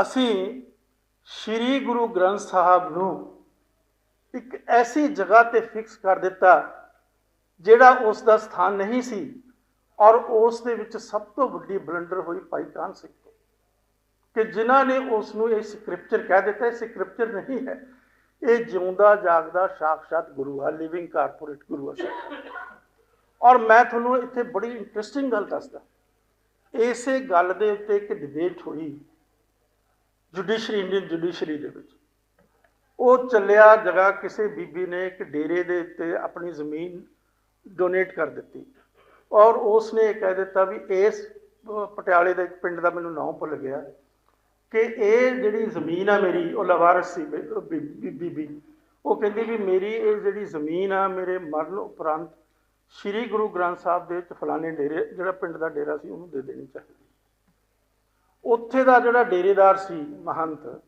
ਅਸੀਂ ਸ੍ਰੀ ਗੁਰੂ ਗ੍ਰੰਥ ਸਾਹਿਬ ਨੂੰ ਇੱਕ ਐਸੀ ਜਗ੍ਹਾ ਤੇ ਫਿਕਸ ਕਰ ਦਿੱਤਾ ਜਿਹੜਾ ਉਸ ਦਾ ਸਥਾਨ ਨਹੀਂ ਸੀ ਔਰ ਉਸ ਦੇ ਵਿੱਚ ਸਭ ਤੋਂ ਵੱਡੀ ਬਲੰਡਰ ਹੋਈ ਭਾਈ ਕਾਨ ਸਿੰਘ ਤੋਂ। ਕਿ ਜਿਨ੍ਹਾਂ ਨੇ ਉਸ ਨੂੰ ਇਹ ਸਕ੍ਰਿਪਚਰ ਕਹਿ ਦਿੱਤਾ, ਇਹ ਸਕ੍ਰਿਪਚਰ ਨਹੀਂ ਹੈ। ਇਹ ਜਿਉਂਦਾ ਜਾਗਦਾ ਸਾਖਸ਼ਾਤ ਗੁਰੂ ਹੈ ਲਿਵਿੰਗ ਕਾਰਪੋਰੇਟ ਗੁਰੂ ਹੈ ਔਰ ਮੈਂ ਤੁਹਾਨੂੰ ਇੱਥੇ ਬੜੀ ਇੰਟਰਸਟਿੰਗ ਗੱਲ ਦੱਸਦਾ। ਇਸੇ ਗੱਲ ਦੇ ਉੱਤੇ ਇੱਕ ਡਿਬੇਟ ਹੋਈ। ਜੁਡੀਸ਼ਰੀ, ਇੰਡੀਅਨ ਜੁਡੀਸ਼ਰੀ ਦੇ ਵਿੱਚ। ਉਹ ਚੱਲਿਆ ਜਗ੍ਹਾ ਕਿਸੇ ਬੀਬੀ ਨੇ ਇੱਕ ਡੇਰੇ ਦੇ ਉੱਤੇ ਆਪਣੀ ਜ਼ਮੀਨ ਡੋਨੇਟ ਕਰ ਦਿੱਤੀ। ਔਰ ਉਸ ਨੇ ਕਹਿ ਦਿੱਤਾ ਵੀ ਇਸ ਪਟਿਆਲੇ ਦਾ ਇੱਕ ਪਿੰਡ ਦਾ ਮੈਨੂੰ ਨਾਮ ਭੁੱਲ ਗਿਆ ਕਿ ਇਹ ਜਿਹੜੀ ਜ਼ਮੀਨ ਆ ਮੇਰੀ, ਉਹ ਲਵਾਰਸ ਸੀ ਬੀਬੀ। ਉਹ ਕਹਿੰਦੀ ਵੀ ਮੇਰੀ ਇਹ ਜਿਹੜੀ ਜ਼ਮੀਨ ਆ, ਮੇਰੇ ਮਰਨ ਉਪਰੰਤ ਸ੍ਰੀ ਗੁਰੂ ਗ੍ਰੰਥ ਸਾਹਿਬ ਦੇ ਵਿੱਚ ਫਲਾਣੇ ਡੇਰੇ, ਜਿਹੜਾ ਪਿੰਡ ਦਾ ਡੇਰਾ ਸੀ, ਉਹਨੂੰ ਦੇ ਦੇਣੀ ਚਾਹੀਦੀ। ਉੱਥੇ ਦਾ ਜਿਹੜਾ ਡੇਰੇਦਾਰ ਸੀ ਮਹੰਤ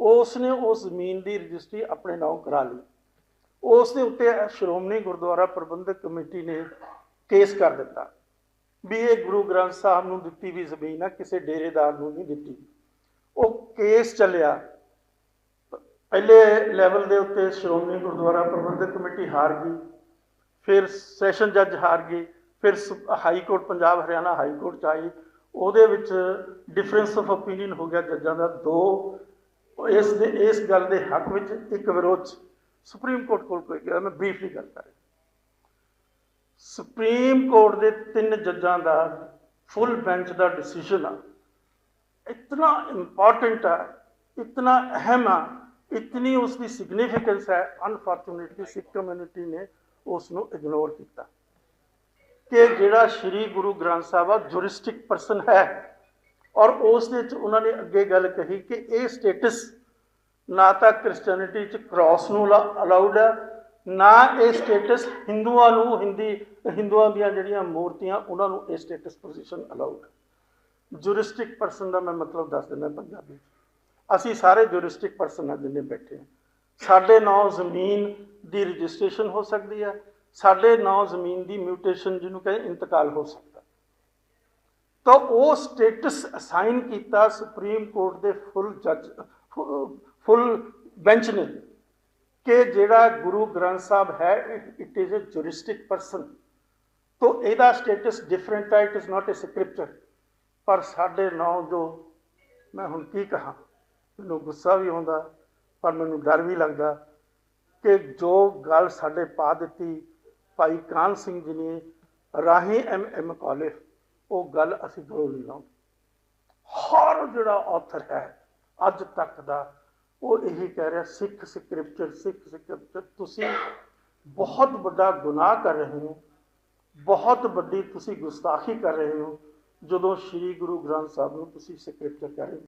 ਉਸ ਨੇ ਉਸ ਜ਼ਮੀਨ ਦੀ ਰਜਿਸਟਰੀ ਆਪਣੇ ਨਾਮ ਕਰਾ ਲਈ। ਉਸ ਦੇ ਉੱਤੇ ਸ਼੍ਰੋਮਣੀ ਗੁਰਦੁਆਰਾ ਪ੍ਰਬੰਧਕ ਕਮੇਟੀ ਨੇ ਕੇਸ ਕਰ ਦਿੱਤਾ ਵੀ ਇਹ ਗੁਰੂ ਗ੍ਰੰਥ ਸਾਹਿਬ ਨੂੰ ਦਿੱਤੀ ਵੀ ਜ਼ਮੀਨ ਆ, ਕਿਸੇ ਡੇਰੇਦਾਰ ਨੂੰ ਨਹੀਂ ਦਿੱਤੀ। ਉਹ ਕੇਸ ਚੱਲਿਆ। ਪਹਿਲੇ ਲੈਵਲ ਦੇ ਉੱਤੇ ਸ਼੍ਰੋਮਣੀ ਗੁਰਦੁਆਰਾ ਪ੍ਰਬੰਧਕ ਕਮੇਟੀ ਹਾਰ ਗਈ, ਫਿਰ ਸੈਸ਼ਨ ਜੱਜ ਹਾਰ ਗਏ ਫਿਰ ਸੁ- high court Punjab, Haryana high court ਚ ਆਈ ਉਹਦੇ ਵਿੱਚ ਡਿਫਰੈਂਸ ਆਫ ਓਪੀਨੀਅਨ ਹੋ ਗਿਆ ਜੱਜਾਂ ਦਾ ਦੋ। ਇਸ ਦੇ, ਇਸ ਗੱਲ ਦੇ ਹੱਕ ਵਿੱਚ ਇੱਕ ਵਿਰੋਧ 'ਚ ਸੁਪਰੀਮ ਕੋਰਟ ਕੋਲ ਕੋਈ ਗਿਆ। ਮੈਂ ਬਰੀਫਲੀ ਗੱਲ ਕਰ ਰਿਹਾ। ਸੁਪਰੀਮ ਕੋਰਟ ਦੇ ਤਿੰਨ ਜੱਜਾਂ ਦਾ ਫੁੱਲ ਬੈਂਚ ਦਾ ਡਿਸੀਜਨ ਆ। ਇਤਨਾ ਇੰਪੋਰਟੈਂਟ ਆ, ਇਤਨਾ ਅਹਿਮ ਆ, ਇਤਨੀ ਉਸ ਦੀ ਸਿਗਨੀਫੀਕੈਂਸ ਹੈ। ਅਨਫੋਰਚੂਨੇਟਲੀ ਸਿੱਖ ਕਮਿਊਨਿਟੀ ਨੇ ਉਸ ਨੂੰ ਇਗਨੋਰ ਕੀਤਾ। ਕਿ ਜਿਹੜਾ ਸ੍ਰੀ ਗੁਰੂ ਗ੍ਰੰਥ ਸਾਹਿਬ ਆ ਜੁਰਿਸਟਿਕ ਪਰਸਨ ਹੈ। ਔਰ ਉਸ ਦੇ ਵਿੱਚ ਉਹਨਾਂ ਨੇ ਅੱਗੇ ਗੱਲ ਕਹੀ ਕਿ ਇਹ ਸਟੇਟਸ ਨਾ ਤਾਂ ਕ੍ਰਿਸਚੀਅਨਿਟੀ ਚ ਕ੍ਰਾਸ ਨੂੰ ਅਲਾਉਡ ਹੈ, ਨਾ ਇਹ ਸਟੇਟਸ ਹਿੰਦੂਆਂ ਨੂੰ, ਹਿੰਦੀ ਹਿੰਦੂਆਂ ਦੀਆਂ ਜਿਹੜੀਆਂ ਮੂਰਤੀਆਂ, ਉਹਨਾਂ ਨੂੰ ਇਹ ਸਟੇਟਸ ਪੋਜੀਸ਼ਨ ਅਲਾਉਡ ਹੈ। ਜੁਰਿਸਟਿਕ ਪਰਸਨ ਦਾ ਮੈਂ ਮਤਲਬ ਦੱਸ ਦਿੰਦਾ ਪੰਜਾਬੀ ਅਸੀਂ ਸਾਰੇ ਜੁਰਿਸਟਿਕ ਪਰਸਨ ਆ ਜਿੰਨੇ ਬੈਠੇ ਹਾਂ ਸਾਡੇ ਨਾਂ ਜ਼ਮੀਨ ਦੀ ਰਜਿਸਟ੍ਰੇਸ਼ਨ ਹੋ ਸਕਦੀ ਹੈ ਸਾਡੇ ਨੌ ਜ਼ਮੀਨ ਦੀ ਮਿਊਟੇਸ਼ਨ ਜਿਹਨੂੰ ਕਹਿੰਦੇ ਇੰਤਕਾਲ ਹੋ ਸਕਦਾ। ਤਾਂ ਉਹ ਸਟੇਟਸ ਅਸਾਈਨ ਕੀਤਾ ਸੁਪਰੀਮ ਕੋਰਟ ਦੇ ਫੁੱਲ ਜੱਜ, ਫੁੱਲ ਬੈਂਚ ਨੇ ਕਿ ਜਿਹੜਾ ਗੁਰੂ ਗ੍ਰੰਥ ਸਾਹਿਬ ਹੈ it is a juristic person ਤੋ ਇਹਦਾ ਸਟੇਟਸ ਡਿਫਰੈਂਟ ਹੈ it is not a scripture ਪਰ ਸਾਡੇ ਨੌ ਜੋ ਮੈਂ ਹੁਣ ਕੀ ਕਹਾਂ, ਮੈਨੂੰ ਗੁੱਸਾ ਵੀ ਆਉਂਦਾ, ਪਰ ਮੈਨੂੰ ਡਰ ਵੀ ਲੱਗਦਾ ਕਿ ਜੋ ਗੱਲ ਸਾਡੇ ਪਾ ਦਿੱਤੀ ਭਾਈ ਕਾਨ ਸਿੰਘ ਜੀ ਨੇ ਰਾਹੀਂ ਐਮ ਐਮ ਕਾਲਜ, ਉਹ ਗੱਲ ਅਸੀਂ ਗਲੋਂ ਨਹੀਂ ਲਾਉਂਦੇ ਹਰ ਜਿਹੜਾ ਆਥਰ ਹੈ, ਅੱਜ ਤੱਕ ਦਾ, ਉਹ ਇਹੀ ਕਹਿ ਰਿਹਾ, ਸਿੱਖ ਸਕ੍ਰਿਪਚਰ ਸਿੱਖ ਸਕ੍ਰਿਪਚਰ, ਤੁਸੀਂ ਬਹੁਤ ਵੱਡਾ ਗੁਨਾਹ ਕਰ ਰਹੇ ਹੋ, ਬਹੁਤ ਵੱਡੀ ਤੁਸੀਂ ਗੁਸਤਾਖੀ ਕਰ ਰਹੇ ਹੋ, ਜਦੋਂ ਸ੍ਰੀ ਗੁਰੂ ਗ੍ਰੰਥ ਸਾਹਿਬ ਨੂੰ ਤੁਸੀਂ ਸਕ੍ਰਿਪਚਰ ਕਹਿ ਰਹੇ ਹੋ।